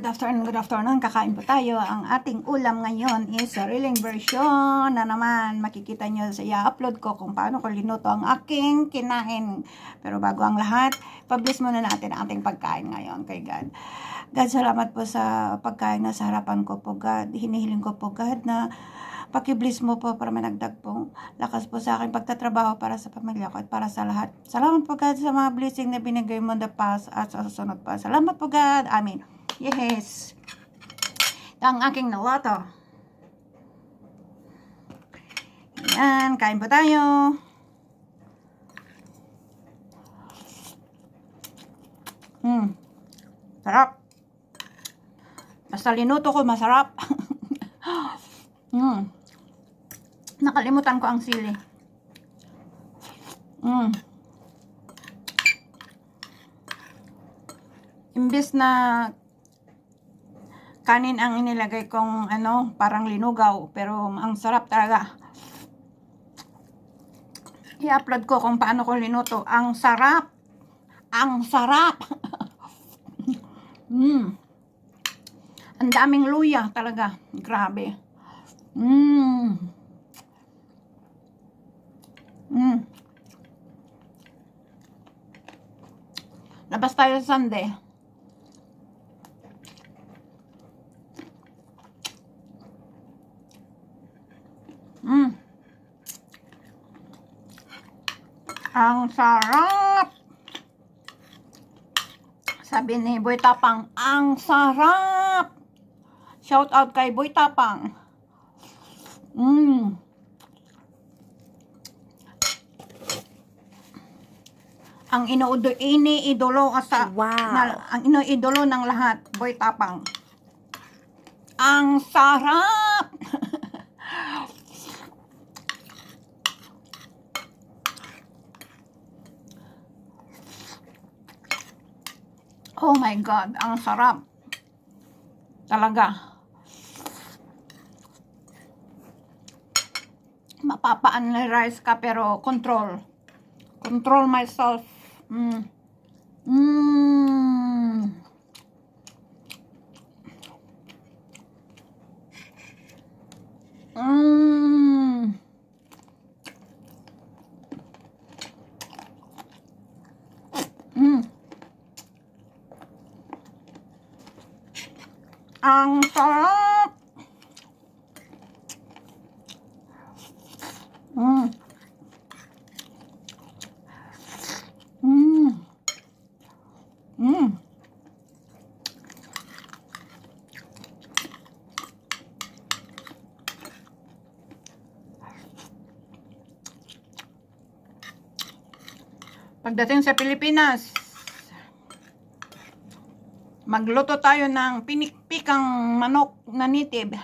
good afternoon, good afternoon. Kakain po tayo. Ang ating ulam ngayon is sariling version na naman makikita nyo sa i-upload ko kung paano ko linuto ang aking kinain. Pero bago ang lahat, publish muna natin ang ating pagkain ngayon kay God. God, salamat po sa pagkain na sa harapan ko po, God. Hinihiling ko po, God, na Pakibliss mo po para managdag po. Lakas po sa akin pagtatrabaho para sa pamilya ko at para sa lahat. Salamat po God sa mga blessing na binigay mo the past at sa susunod pa. Salamat po God. Amen. Yes. Ito ang aking nawato. Yan. Kain po tayo. Hmm. Sarap. Basta linuto ko, masarap. Hmm. Nakalimutan ko ang sili. Mm. Imbis na kanin ang inilagay kong ano, parang linugaw, pero ang sarap talaga. I-upload ko kung paano ko linuto. Ang sarap! Ang sarap! mm. Ang daming luya talaga. Grabe. Mmm. Mm. Labas tayo sa Sunday. Mm. Ang sarap! Sabi ni Boy Tapang, ang sarap! Shout out kay Boy Tapang. Mm. ang inuudo iniidolo sa Wow. na, ang iniidolo ng lahat boy tapang ang sarap oh my god ang sarap talaga mapapa-analyze ka pero control control myself Mm. Mm. Mm. Mm. Ang sarap! Mm. Mm. Mm. Pagdating sa Pilipinas, magluto tayo ng pinikpikang manok na native.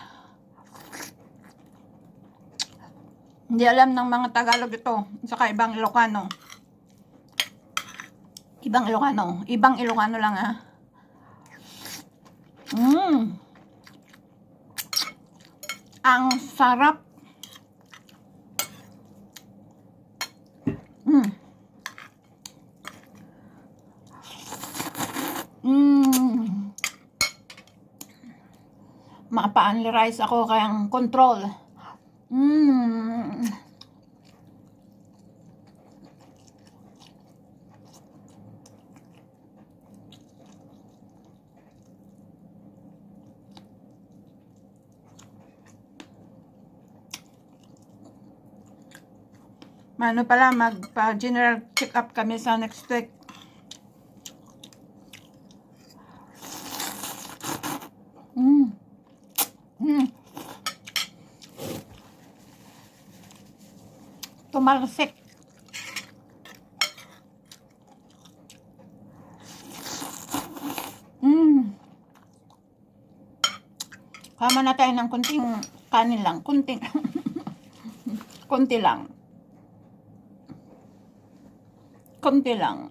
Hindi alam ng mga Tagalog ito, saka ibang Ilocano. Ibang Ilocano. Ibang Ilocano lang ah. Mmm. Ang sarap. Mmm. Mmm. Mapa-only rice ako kayang control. Mmm. Ano pala, magpa-general check-up kami sa next week. Mm. Mm. Tumalsik. Mm. Kama na tayo ng kunting kanin lang. Kunting. Kunti lang. Kunti lang.